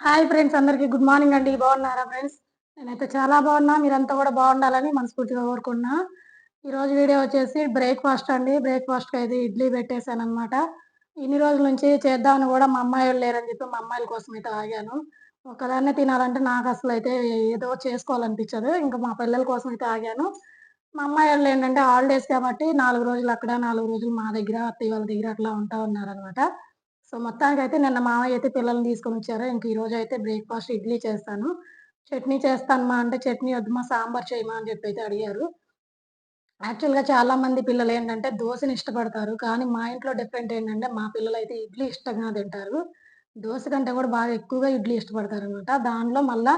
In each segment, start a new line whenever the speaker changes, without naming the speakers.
Hi friends అందరికీ good morning అండి. బాగున్నారా ఫ్రెండ్స్? నేనైతే చాలా బాగున్నా. మీరంతా కూడా బాగుండాలని మనస్ఫూర్తిగా కోరుకున్నా. ఈరోజు వీడియో వచ్చేసి బ్రేక్ఫాస్ట్ అండి. బ్రేక్ఫాస్ట్కి అయితే ఇడ్లీ పెట్టేశాను అనమాట ఇన్ని రోజుల నుంచి చేద్దామని కూడా మా అమ్మాయి లేరని చెప్పి మా అమ్మాయిల కోసం అయితే ఆగాను. ఒకదాన్నే తినాలంటే నాకు అసలు అయితే ఏదో చేసుకోవాలనిపించదు. ఇంకా మా పిల్లల కోసం అయితే ఆగాను. మా అమ్మాయి వాళ్ళు ఏంటంటే హాలిడేస్ కాబట్టి నాలుగు రోజులు అక్కడ నాలుగు రోజులు మా దగ్గర అత్తయ్య వాళ్ళ దగ్గర అట్లా ఉంటా ఉన్నారనమాట సో మొత్తానికి అయితే నిన్న మామయ్య అయితే పిల్లల్ని తీసుకొని వచ్చారు. ఇంక ఈరోజు అయితే బ్రేక్ఫాస్ట్ ఇడ్లీ చేస్తాను. చట్నీ చేస్తాను మా అంటే చట్నీ వద్దు మా సాంబార్ చేయమా అని చెప్పి అయితే అడిగారు. యాక్చువల్గా చాలా మంది పిల్లలు ఏంటంటే దోశని ఇష్టపడతారు. కానీ మా ఇంట్లో డిఫరెంట్ ఏంటంటే మా పిల్లలు అయితే ఇడ్లీ ఇష్టంగా తింటారు. దోశ కంటే కూడా బాగా ఎక్కువగా ఇడ్లీ ఇష్టపడతారు అనమాట దానిలో మళ్ళా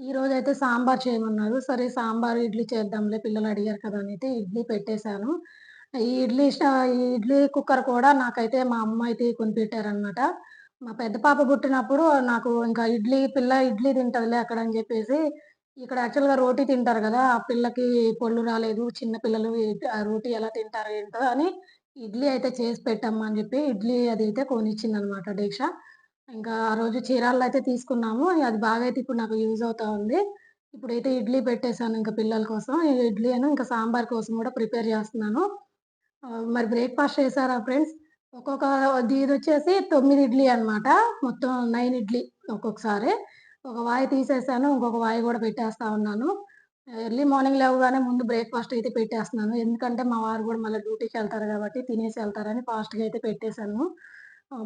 ఈ రోజు అయితే సాంబార్ చేయమన్నారు. సరే సాంబార్ ఇడ్లీ చేద్దాంలే పిల్లలు అడిగారు కదా అని అయితే ఇడ్లీ పెట్టేశాను. ఈ ఇడ్లీ ఈ ఇడ్లీ కుక్కర్ కూడా నాకైతే మా అమ్మ అయితే కొని పెట్టారనమాట మా పెద్ద పాప పుట్టినప్పుడు నాకు ఇంకా ఇడ్లీ పిల్ల ఇడ్లీ తింటదిలే అక్కడ అని చెప్పేసి ఇక్కడ యాక్చువల్గా రోటీ తింటారు కదా ఆ పిల్లకి పొళ్ళు రాలేదు చిన్న పిల్లలు ఆ రోటీ ఎలా తింటారు ఏంటో అని ఇడ్లీ అయితే చేసి పెట్టమ్మా అని చెప్పి ఇడ్లీ అది అయితే కొనిచ్చింది అనమాట దీక్ష. ఇంకా ఆ రోజు చీరాల్లో అయితే తీసుకున్నాము అది బాగా అయితే ఇప్పుడు నాకు యూజ్ అవుతా ఉంది. ఇప్పుడైతే ఇడ్లీ పెట్టేశాను ఇంకా పిల్లల కోసం ఈ ఇడ్లీ అని ఇంకా సాంబార్ కోసం కూడా ప్రిపేర్ చేస్తున్నాను. మరి బ్రేక్ఫాస్ట్ చేశారా ఫ్రెండ్స్ ఒక్కొక్క ఇది వచ్చేసి తొమ్మిది ఇడ్లీ అనమాట మొత్తం నైన్ ఇడ్లీ ఒక్కొక్కసారి. ఒక వాయి తీసేసాను ఇంకొక వాయి కూడా పెట్టేస్తా ఉన్నాను. ఎర్లీ మార్నింగ్ లేవగానే ముందు బ్రేక్ఫాస్ట్ అయితే పెట్టేస్తున్నాను. ఎందుకంటే మా వారు కూడా మళ్ళీ డ్యూటీకి వెళ్తారు కాబట్టి తినేసి వెళ్తారని ఫాస్ట్గా అయితే పెట్టేశాను.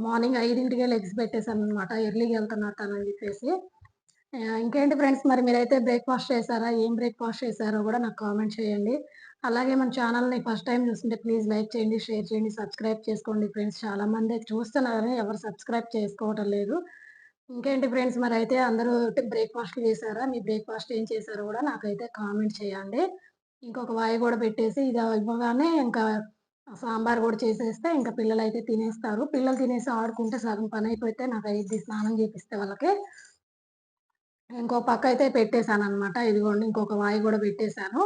మార్నింగ్ ఐదింటికే లెగ్స్ పెట్టేశాను అనమాట ఎర్లీకి వెళ్తున్నారు తనని చెప్పేసి. ఇంకేంటి ఫ్రెండ్స్ మరి మీరైతే బ్రేక్ఫాస్ట్ చేశారా? ఏం బ్రేక్ఫాస్ట్ చేశారో కూడా నాకు కామెంట్ చేయండి. అలాగే మన ఛానల్ని ఫస్ట్ టైం చూస్తుంటే ప్లీజ్ లైక్ చేయండి షేర్ చేయండి సబ్స్క్రైబ్ చేసుకోండి ఫ్రెండ్స్. చాలా మంది చూస్తున్నారని ఎవరు సబ్స్క్రైబ్ చేసుకోవటం లేదు. ఇంకేంటి ఫ్రెండ్స్ మరి అయితే అందరూ బ్రేక్ఫాస్ట్ చేశారా? మీ బ్రేక్ఫాస్ట్ ఏం చేశారో కూడా నాకైతే కామెంట్ చేయండి. ఇంకొక వాయి కూడా పెట్టేసి ఇది ఇవ్వగానే ఇంకా సాంబార్ కూడా చేసేస్తే ఇంకా పిల్లలు అయితే తినేస్తారు. పిల్లలు తినేసి ఆడుకుంటే సగం పని అయిపోతే నాకు అయితే స్నానం చేపిస్తే వాళ్ళకి ఇంకో పక్క అయితే పెట్టేశాను అనమాట ఇదిగోండి ఇంకొక వాయి కూడా పెట్టేశాను.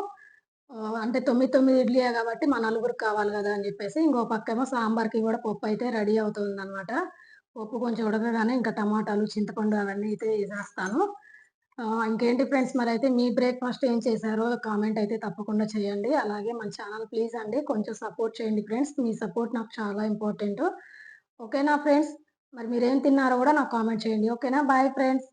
అంటే తొమ్మిది తొమ్మిది ఇడ్లీయే కాబట్టి మా నలుగురికి కావాలి కదా అని చెప్పేసి ఇంకో పక్క ఏమో సాంబార్కి కూడా పప్పు అయితే రెడీ అవుతుంది అనమాట పప్పు కొంచెం ఉడకగానే ఇంకా టమాటాలు చింతపండు అవన్నీ అయితే వేసేస్తాను. ఇంకేంటి ఫ్రెండ్స్ మరి అయితే మీ బ్రేక్ఫాస్ట్ ఏం చేశారో కామెంట్ అయితే తప్పకుండా చేయండి. అలాగే మన ఛానల్ ప్లీజ్ అండి కొంచెం సపోర్ట్ చేయండి ఫ్రెండ్స్. మీ సపోర్ట్ నాకు చాలా ఇంపార్టెంట్. ఓకేనా ఫ్రెండ్స్? మరి మీరేం తిన్నారో కూడా నాకు కామెంట్ చేయండి. ఓకేనా? Bye friends.